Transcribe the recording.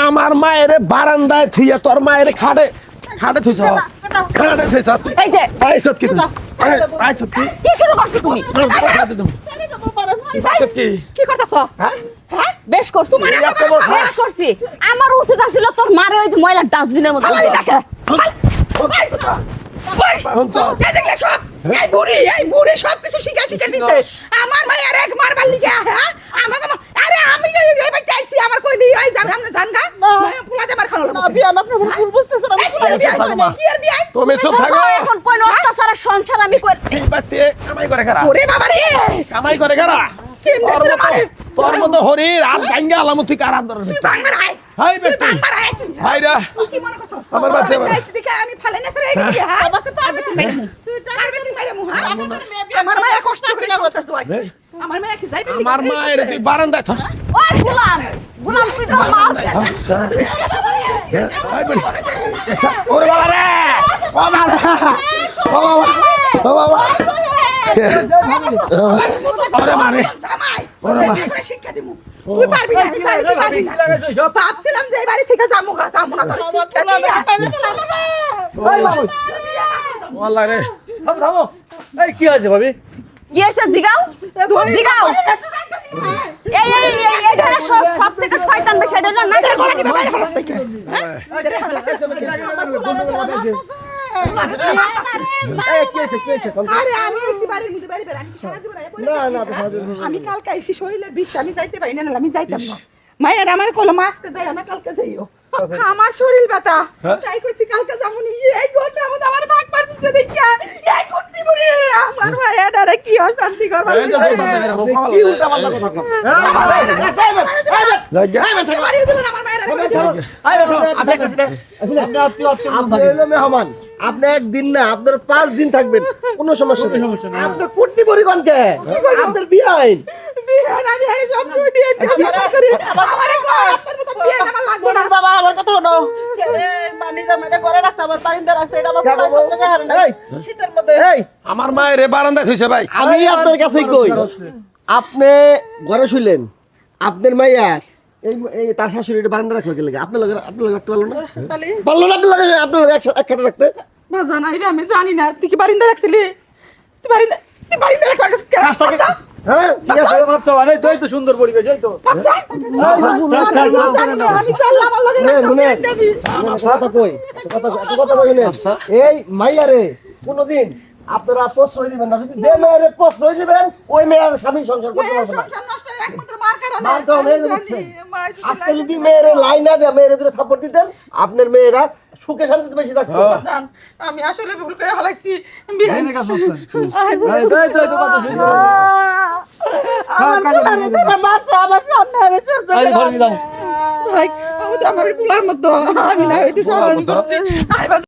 আমার মায়ের বারান্দায় থুইয়া তোর মায়ের খাড়ে খাড়ে থুইছ খাড়ে থুইছ। এই যে। আইছত কি আইছত কি কি শুরু করছ তুমি? আইছত কি কি করতেছো? হ্যাঁ? হ্যাঁ? বেশ করছি? বেশ করছি। আমার উচিত ছিল তোর মারে ওই ময়লা ডাস্টবিনের মধ্যে এই সব? বুড়ি এই বুড়ি শিখা শিখা দিতে আমার মায়ের এক মারবার লিগে হ্যাঁ আমার তো- আরে আমি এই আইছি আমার কইলি ওই যাবে আমরা জানগা? পুলাতে মার খাওয়া লাগবে বিয়ান আপনার ভুল বুঝতেছেন আমি কি বিয়াই কি বিয়াই তুমি চুপ থাকো। এখন কোন অত্যাচারের সংসার আমি কই এই বাতে কামাই করে কারা? ওরে বাবা রে কামাই করে কেমনে তোর মতো মারে? তোর মতো হরির আর গাঙ্গা আলামতি কার আদর তুই ভাঙবার আয়। হাই বেটি। তুই। হাই রা। তুই কি মনে করছস? আমার দেখে আমি ফালে না সরে গেছি হ্যাঁ? আমাকে পারবে তুই মেরে পারবে তুই মেরে মুহা আমার মায়ের কষ্ট করে না করছস এই। আমার মায়ের কি যাইবে আমার মায়ের তুই বারান্দায় থস ওই গোলাম! গোলাম তুই তো মার হাই ওরে বাবা রে! ও বাবা ও বাবা ওরে মারে ওরে মা। শিক্ষা দিমু? তুই পারবি না তুই পারবি না। ভাবছিলাম যে এই বাড়ি থেকে যাব গা যাব না তোর শিক্ষা দিয়া। ওয়াল্লাহ রে। থামো থামো। এই কি হয়েছে ভাবি? কি হইছে জিগাও? জিগাও। এই এই এই এই ধরে সব সব থেকে শয়তান বেশি এটা হলো না? এই কি হয়েছে কি হয়েছে আরে আমি থাকি। আমি কালকে এসি শরীরের বিষ আমি যাইতে পারি না আমি যাইতাম না। মায়ের আমার কলো মাছকে যাইও না কালকে যাইও। আমার শরীর ব্যথা। হ্যাঁ? তাই কইছি কালকে যাব নি। এই ঘণ্টার মধ্যে আমার পারতেছে দেখিয়া। কি অশান্তি করবা আপনি মেহমান। আপনি একদিন না আপনার পাঁচ দিন থাকবেন। কোনো সমস্যা নেই। আপনার কুটনি পরিগণ কে আপনার বিয়ে আইন। আমার আপনার মতো বিয়ে আমার লাগবে না বাবা আমার কথা রাখছে আমার রাখছে এটা না এই, শীতের মধ্যে এই। আমার মায়ের বারান্দায় থইছে ভাই। আমি আপনার কাছেই কই? আপনি ঘরে শুইলেন আপনার মাইয়া এই তার শাশুড়ি এটা বারান্দা রাখল লাগে আপনার লগে আপনার লগে রাখতে পারল না? পারল না আপনার লগে? আপনার লগে একসাথে এক রাখতে? না জানা এটা আমি জানি না। তুই কি বারিন্দা রাখছিলি? তুই বারিন্দা তুই বারিন্দা রাখা কাজটাকে হ্যাঁ? এই। এই মাইয়ারে কোনদিন আপনারা প্রশ্রয় দিবেন না। যদি যে মেয়ের প্রশ্রয় দিবেন ওই মেয়ের স্বামী সংসার করতে পারবে না সংসার নষ্ট হয় একমাত্র মার কারণে মার কারণে এই যে আমি বুঝছেন। জানি, মায়ের যদি আজকে যদি মেয়েরে লাইন না দেয় মেয়েরে যদি থাপড় দিতেন আপনার মেয়েরা সুখে শান্তিতে বেশি থাকতো আমি আসলে ভুল করে ফেলাইছি আমার পোলার মতো আমি না একটু